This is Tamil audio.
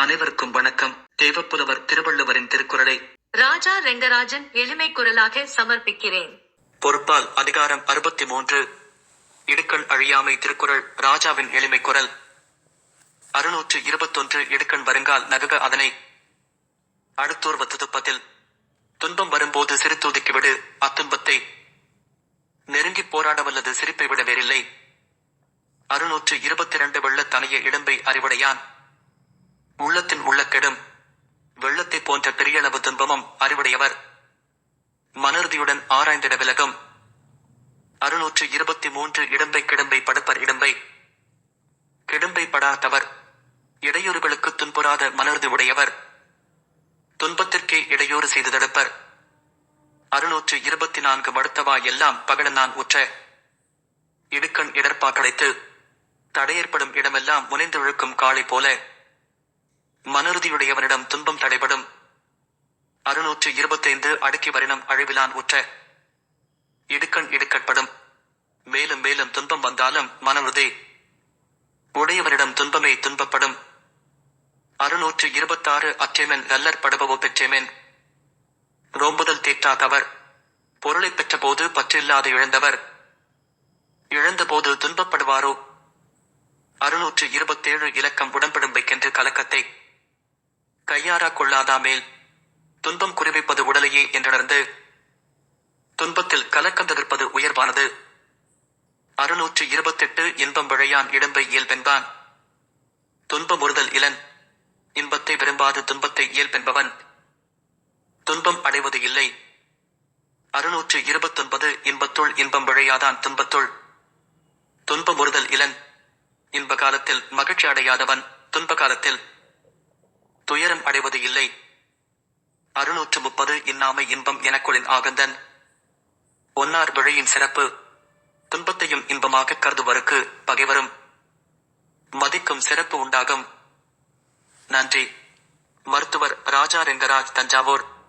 அனைவருக்கும் வணக்கம். தேவப்புலவர் திருவள்ளுவரின் திருக்குறளை ராஜா ரெங்கராஜன் எளிமை குரலாக சமர்ப்பிக்கிறேன். பொறுப்பால் அதிகாரம் அறுபத்தி மூன்று இடுக்கண் அழியாமை திருக்குறள் ராஜாவின் எளிமை குரல். அறுநூற்று இருபத்தொன்று இடுக்கண் வருங்கால் நகுக அதனை. அடுத்தோர் துதுப்பத்தில் துன்பம் வரும்போது சிரித்தொதுக்கி விடு அத்துன்பத்தை. நெருங்கி போராட வல்லது சிரிப்பை விட வேறில்லை. அறுநூற்று இருபத்தி இரண்டு வெள்ளத்தனைய இடும்பை அறிவுடையான். உள்ளத்தின் உள்ள கெடும் வெள்ளத்தைப் போன்ற பெரியளவு துன்பமும் அறிவுடையவர். மனறுதியுடன் ஆராய்ந்திட விலகும். அறுநூற்று இருபத்தி மூன்று இடம்பை கிடம்பை படுப்பர் இடம்பை. கிடம்பை படாதவர் இடையூறுகளுக்கு துன்புறாத மனறுதி உடையவர். துன்பத்திற்கே இடையூறு செய்து தடுப்பர். அறுநூற்று இருபத்தி நான்கு மடுத்தவா எல்லாம் பகட நான் உற்ற. இடுக்கண் இடர்பா கிடைத்து தடையேற்படும் இடமெல்லாம் முனைந்து இழுக்கும் காளை போல. மனறுதியுடையவனிடம் துன்பம் தடைபடும். அறுநூற்று இருபத்தைந்து அடுக்கி வரினம் அழிவிலான் உற்ற. இடுக்கண் இடுக்கட்படும். மேலும் மேலும் துன்பம் வந்தாலும் மனமுதே உடையவரிடம் துன்பமே துன்பப்படும். அறுநூற்று இருபத்தாறு அச்சேமென் நல்லற் படுபவோ பெற்றேமென். ரோம்புதல் தேற்றாதவர். பொருளைப் பெற்றபோது பற்றில்லாது இழந்தவர். இழந்தபோது துன்பப்படுவாரோ? அறுநூற்று இருபத்தேழு இலக்கம் உடன்படும்பைக்கென்று கலக்கத்தை. கையாரா கொள்ளாதாமேல் துன்பம் குறிவைப்பது உடலையே என்றுணர்ந்து துன்பத்தில் கலக்கம் தவிர்ப்பது உயர்வானது. அறுநூற்று இருபத்தெட்டு இன்பம் விழையான் இடம்பை இயல்பென்பான். துன்பம் ஒருதல் இளன் இன்பத்தை விரும்பாது துன்பத்தை இயல்பென்பவன். துன்பம் அடைவது இல்லை. அறுநூற்று இருபத்தொன்பது இன்பத்துள் இன்பம் விழையாதான் துன்பத்துள். துன்பம் ஒருதல் இளன் இன்ப காலத்தில் மகிழ்ச்சி அடையாதவன் துன்ப காலத்தில் துயரம் அடைவது இல்லை. அறுநூற்று முப்பது இன்னாமை இன்பம் எனக்குளின் ஆகந்தன். ஒன்னார் விழையின் சிறப்பு துன்பத்தையும் இன்பமாக கருதுவருக்கு பகைவரும். மதிக்கும் சிறப்பு உண்டாகும். நன்றி. மருத்துவர் ராஜா ரெங்கராஜ் தஞ்சாவூர்.